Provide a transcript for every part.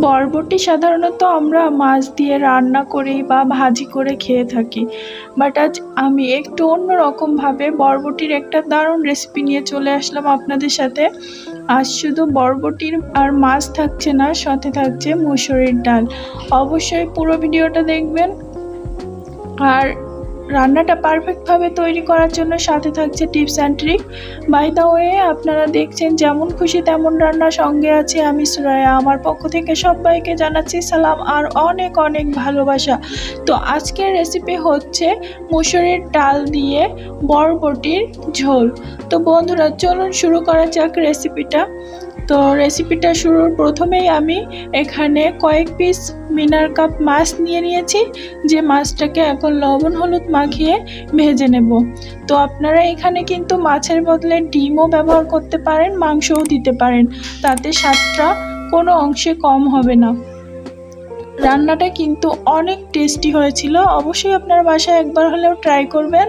বরবটি সাধারণত আমরা মাছ দিয়ে রান্না করি বা ভাজি করে খেয়ে থাকি। বাট আজ আমি একটু অন্যরকমভাবে বরবটির একটা দারুণ রেসিপি নিয়ে চলে আসলাম আপনাদের সাথে। আজ শুধু বরবটির আর মাছ থাকছে না, সাথে থাকছে মুসুরির ডাল। অবশ্যই পুরো ভিডিওটা দেখবেন। আর রান্নাটা পারফেক্টভাবে তৈরি করার জন্য সাথে থাকছে tips and trick by the way আপনারা দেখছেন যেমন খুশি তেমন রান্না সঙ্গে আছে আমি সুরায়া আমার পক্ষ থেকে সবাইকে জানাচ্ছি সালাম আর অনেক অনেক ভালোবাসা। তো আজকের রেসিপি হচ্ছে মুসুরির ডাল দিয়ে বরবটির ঝোল। তো বন্ধুরা, চলুন শুরু করা যাক রেসিপিটা তো রেসিপিটা শুরুর প্রথমেই আমি এখানে কয়েক পিস মিনার কাপ মাছ নিয়ে নিয়েছি। যে মাছটাকে এখন লবণ হলুদ মাখিয়ে ভেজে নেব। তো আপনারা এখানে কিন্তু মাছের বদলে ডিমও ব্যবহার করতে পারেন, মাংসও দিতে পারেন। তাতে স্বাদটা কোনো অংশে কম হবে না। রান্নাটা কিন্তু অনেক টেস্টি হয়েছিল। অবশ্যই আপনার বাসায় একবার হলেও ট্রাই করবেন।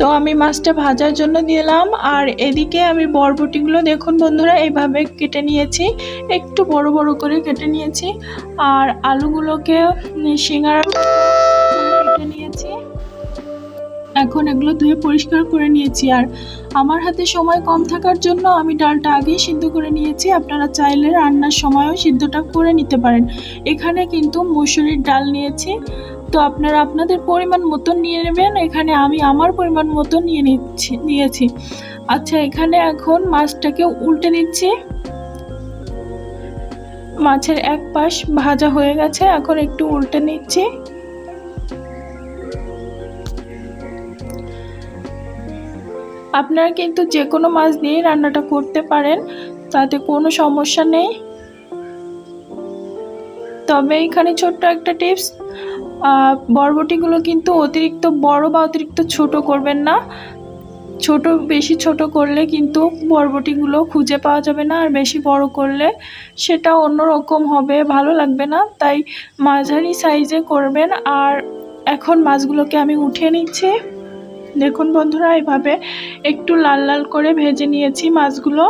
তো আমি মাছটা ভাজার জন্য দিলাম। আর এদিকে আমি বরবটিগুলো দেখুন বন্ধুরা, এইভাবে কেটে নিয়েছি। একটু বড় বড় করে কেটে নিয়েছি। আর আলুগুলোকে সিঙ্গারা কেটে নিয়েছি। এখন এগুলো ধুয়ে পরিষ্কার করে নিয়েছি। আর আমার হাতে সময় কম থাকার জন্য আমি ডালটা আগেই সিদ্ধ করে নিয়েছি। আপনারা চাইলে রান্নার সময়ও সিদ্ধটা করে নিতে পারেন। এখানে কিন্তু মুসুরির ডাল নিয়েছি। তো আপনারা আপনাদের পরিমাণ মতন নিয়ে নেবেন। এখানে আমি আমার পরিমাণ মতো নিয়ে নিচ্ছি, নিয়েছি। আচ্ছা এখানে এখন মাছটাকে উল্টে নিচ্ছি। মাছের এক পাশ ভাজা হয়ে গেছে, এখন একটু উল্টে নিচ্ছি। আপনারা কিন্তু যে কোনো মাছ দিয়ে রান্নাটা করতে পারেন, তাতে কোনো সমস্যা নেই। তবে এখানে ছোট্ট একটা টিপস বরবটিগুলো কিন্তু অতিরিক্ত বড় বা অতিরিক্ত ছোট করবেন না। ছোট, বেশি ছোট করলে কিন্তু বরবটিগুলো খুঁজে পাওয়া যাবে না, আর বেশি বড় করলে সেটা অন্যরকম হবে, ভালো লাগবে না। তাই মাঝারি সাইজে করবেন, আর এখন মাছগুলোকে আমি উঠিয়ে নিচ্ছি। দেখুন বন্ধুরা, এভাবে একটু লাল লাল করে ভেজে নিয়েছি মাছগুলো।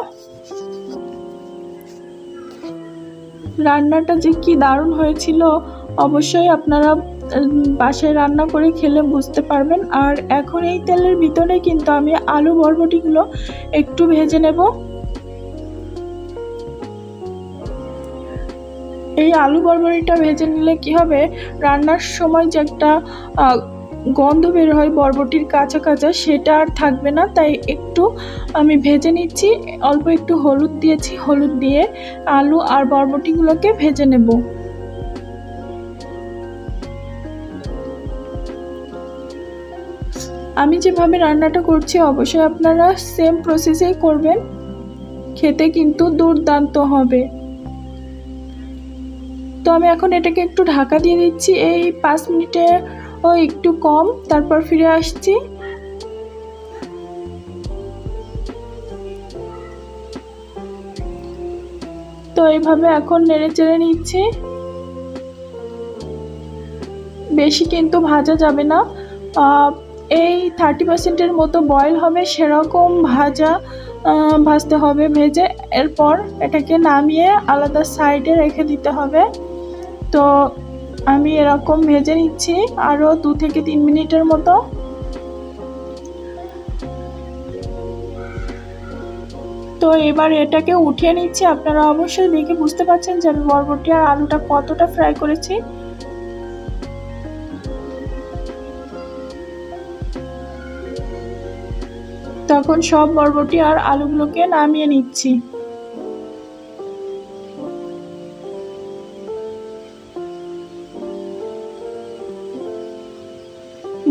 রান্নাটা যে কি দারুণ হয়েছিল, অবশ্যই আপনারা বাসায় রান্না করে খেলে বুঝতে পারবেন। আর এখন এই তেলের ভিতরে কিন্তু আমি আলু বরবটিগুলো একটু ভেজে নেব। এই আলু বরবটিটা ভেজে নিলে কি হবে? রান্নার সময় যে একটা গন্ধ বের হয় বরবটির কাঁচা কাঁচা সেটা আর থাকবে না। তাই একটু আমি ভেজে নিচ্ছি। অল্প একটু হলুদ দিয়েছি। হলুদ দিয়ে আলু আর বরবটিগুলোকে ভেজে নেব। আমি যেভাবে রান্নাটা করছি, অবশ্যই আপনারা সেম প্রসেসেই করবেন। খেতে কিন্তু দুর্দান্ত হবে। তো আমি এখন এটাকে একটু ঢাকা দিয়ে দিচ্ছি। এই পাঁচ মিনিটে ও একটু কম, তারপর ফিরে আসছি। তো এইভাবে এখন নেড়ে চেড়ে নিচ্ছি। বেশি কিন্তু ভাজা যাবে না। এই থার্টি পার্সেন্টের মতো বয়েল হবে, সেরকম ভাজা ভাজতে হবে, ভেজে এরপর এটাকে নামিয়ে আলাদা সাইডে রেখে দিতে হবে। তো আমি এরকম ভেজে নিচ্ছি আরও দু থেকে তিন মিনিটের মতো। তো এবার এটাকে উঠিয়ে নিচ্ছি। আপনারা অবশ্যই দেখে বুঝতে পারছেন যে আমি বরবটি আর আলুটা কতটা ফ্রাই করেছি। তখন সব বরবটি আর আলুগুলোকে নামিয়ে নিচ্ছি।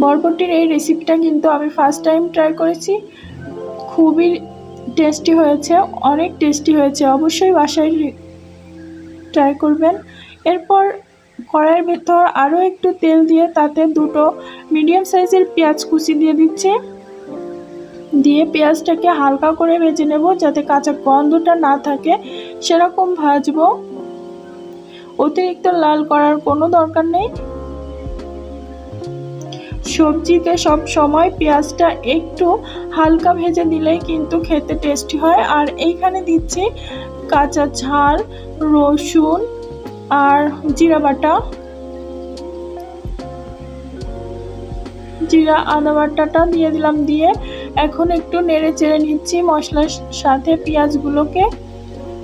বরবটির এই রেসিপিটা কিন্তু আমি ফার্স্ট টাইম ট্রাই করেছি। খুবই টেস্টি হয়েছে, অনেক টেস্টি হয়েছে। অবশ্যই বাসায় ট্রাই করবেন। এরপর কড়াইয়ের ভেতর আরও একটু তেল দিয়ে তাতে দুটো মিডিয়াম সাইজের পেঁয়াজ কুচি দিয়ে দিচ্ছে। দিয়ে পেঁয়াজটাকে হালকা করে ভেজে নেব যাতে কাঁচা গন্ধটা না থাকে। সেরকম ভাজবো। অতিরিক্ত লাল করার কোনো দরকার নেই। সবজিতে সব সময় পেঁয়াজটা একটু হালকা ভেজে দিলেই কিন্তু খেতে টেস্টি হয়। আর এইখানে দিচ্ছি কাঁচা ঝাল, রসুন আর জিরা বাটা। জিরা, আদা বাটাটা দিয়ে দিলাম দিয়ে এখন একটু নেড়ে চেড়ে নিচ্ছি মশলার সাথে পেঁয়াজগুলোকে।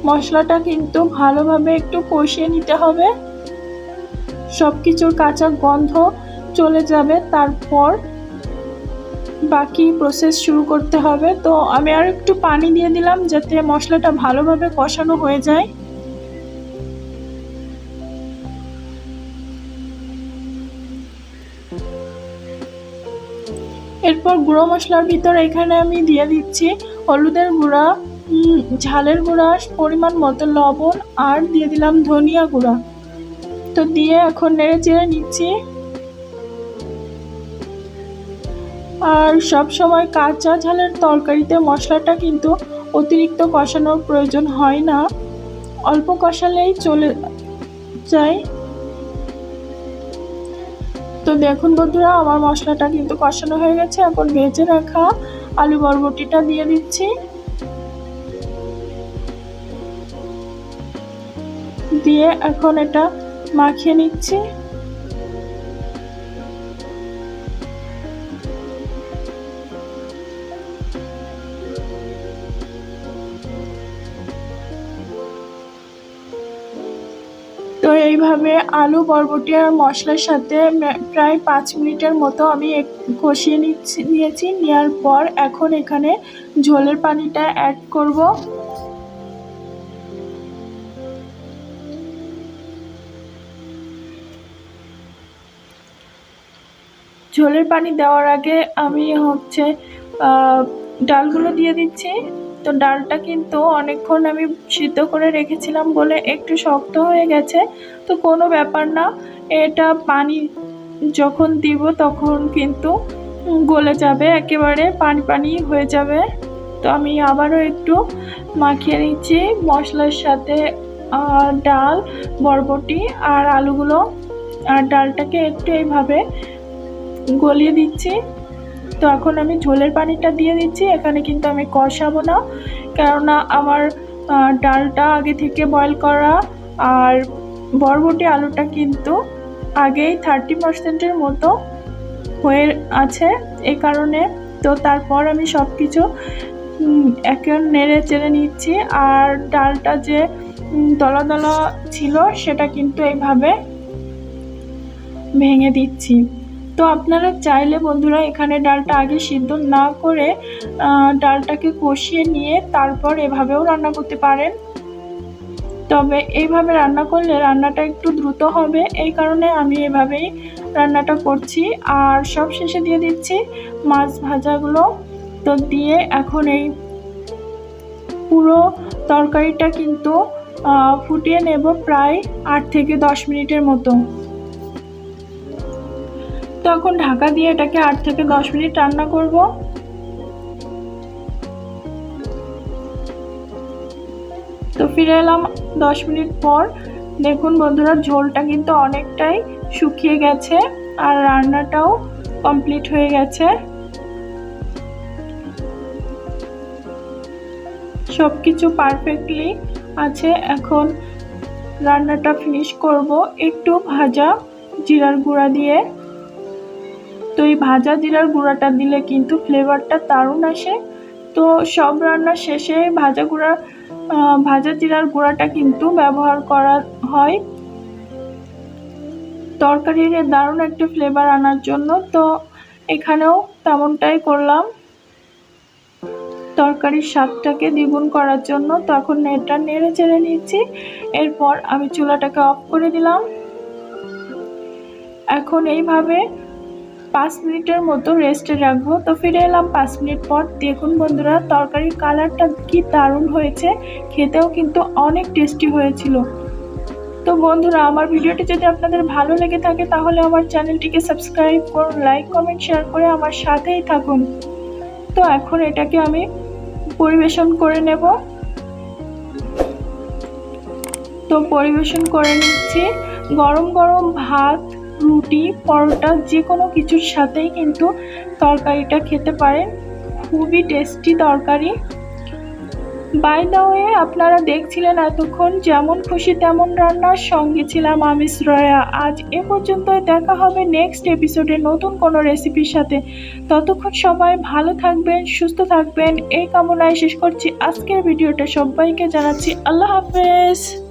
মশলাটা কিন্তু ভালোভাবে একটু কষিয়ে নিতে হবে। সব কিছুর কাঁচা গন্ধ চলে যাবে, তারপর বাকি প্রসেস শুরু করতে হবে। তো আমি আর একটু পানি দিয়ে দিলাম যাতে মশলাটা ভালোভাবে কষানো হয়ে যায়। এরপর গুঁড়ো মশলার ভিতর এখানে আমি দিয়ে দিচ্ছি হলুদের গুঁড়া ঝালের গুঁড়া, পরিমাণ মতো লবণ, আর দিয়ে দিলাম ধনিয়া গুঁড়া। তো দিয়ে এখন নেড়ে চেড়ে নিচ্ছি। আর সব সময় কাঁচা ঝালের তরকারিতে মশলাটা কিন্তু অতিরিক্ত কষানোর প্রয়োজন হয় না। অল্প কষালেই চলে যায়। তো দেখুন বন্ধুরা, আমার মশলাটা কিন্তু কষানো হয়ে গেছে। এখন ভেজে রাখা আলু বরবটিটা দিয়ে দিচ্ছি। দিয়ে এখন এটা মাখিয়ে নিচ্ছি। এইভাবে আলু, বরবটি আর মশলার সাথে প্রায় পাঁচ মিনিটের মতো আমি কষিয়ে নিচ্ছি নিয়েছি। নেওয়ার পর এখন এখানে ঝোলের পানিটা অ্যাড করব। ঝোলের পানি দেওয়ার আগে আমি হচ্ছে ডালগুলো দিয়ে দিচ্ছি। তো ডালটা কিন্তু অনেকক্ষণ আমি সিদ্ধ করে রেখেছিলাম বলে একটু শক্ত হয়ে গেছে। তো কোনো ব্যাপার না, এটা পানি যখন দিব তখন কিন্তু গলে যাবে, একেবারে পানি পানি হয়ে যাবে। তো আমি আবারও একটু মাখিয়ে নিচ্ছি মশলার সাথে ডাল, বরবটি আর আলুগুলো। আর ডালটাকে একটু এইভাবে গলিয়ে দিচ্ছি। তো এখন আমি ঝোলের পানিটা দিয়ে দিচ্ছি, এখানে কিন্তু আমি কষাবো না। কেননা আমার ডালটা আগে থেকে বয়েল করা আর বরবটি আলুটা কিন্তু আগেই থার্টি পার্সেন্টের মতো হয়ে আছে এই কারণে। তো তারপর আমি সব কিছু একে নেড়ে চেড়ে নিচ্ছি আর ডালটা যে দলা দলা ছিল সেটা কিন্তু এইভাবে ভেঙে দিচ্ছি। তো আপনারা চাইলে বন্ধুরা এখানে ডালটা আগে সিদ্ধ না করে ডালটাকে কষিয়ে নিয়ে তারপর এভাবেও রান্না করতে পারেন। তবে এইভাবে রান্না করলে রান্নাটা একটু দ্রুত হবে, এই কারণে আমি এভাবেই রান্নাটা করছি। আর সব শেষে দিয়ে দিচ্ছি মাছ ভাজাগুলো। তো দিয়ে এখন এই পুরো তরকারিটা কিন্তু ফুটিয়ে নেব প্রায় আট থেকে দশ মিনিটের মতো। তো এখন ঢাকা দিয়ে এটাকে আট থেকে দশ মিনিট রান্না করব। তো ফিরে এলাম দশ মিনিট পর। দেখুন বন্ধুরা, ঝোলটা কিন্তু অনেকটাই শুকিয়ে গেছে আর রান্নাটাও কমপ্লিট হয়ে গেছে। সব কিছু পারফেক্টলি আছে। এখন রান্নাটা ফিনিশ করব একটু ভাজা জিরার গুঁড়া দিয়ে। তো এই ভাজা জিরার গুঁড়াটা দিলে কিন্তু ফ্লেভারটা দারুণ আসে। তো সব রান্নার শেষে ভাজা গুঁড়া ভাজা জিরার গুঁড়াটা কিন্তু ব্যবহার করা হয়। তরকারির দারুণ একটা ফ্লেভার আনার জন্য, তো এখানেও তেমনটাই করলাম। তরকারির স্বাদটাকে দ্বিগুণ করার জন্য তখন এটা নেড়ে চেড়ে নিচ্ছি। এরপর আমি চুলাটাকে অফ করে দিলাম। এখন এইভাবে পাঁচ মিনিটের মতো রেস্টে রাখব। তো ফিরে এলাম পাঁচ মিনিট পর। দেখুন বন্ধুরা, তরকারির কালারটা কি দারুণ হয়েছে। খেতেও কিন্তু অনেক টেস্টি হয়েছিল। তো বন্ধুরা, আমার ভিডিওটি যদি আপনাদের ভালো লেগে থাকে, তাহলে আমার চ্যানেলটিকে সাবস্ক্রাইব করুন লাইক কমেন্ট শেয়ার করে আমার সাথেই থাকুন। তো এখন এটাকে আমি পরিবেশন করে নেব। তো পরিবেশন করে নিচ্ছি। গরম গরম ভাত রুটি, পরোটা যে কোনো কিছুর সাথেই কিন্তু তরকারিটা খেতে পারেন। খুবই টেস্টি তরকারি। বাই দ্য ওয়ে আপনারা দেখছিলেন এতক্ষণ যেমন খুশি তেমন রান্নার সঙ্গে ছিলাম আমি শ্রয়া। আজ এ পর্যন্তই দেখা হবে নেক্সট এপিসোডে নতুন কোনো রেসিপির সাথে। ততক্ষণ সবাই ভালো থাকবেন, সুস্থ থাকবেন। এই কামনায় শেষ করছি। আজকের ভিডিওটা সবাইকে জানাচ্ছি। আল্লাহ হাফেজ।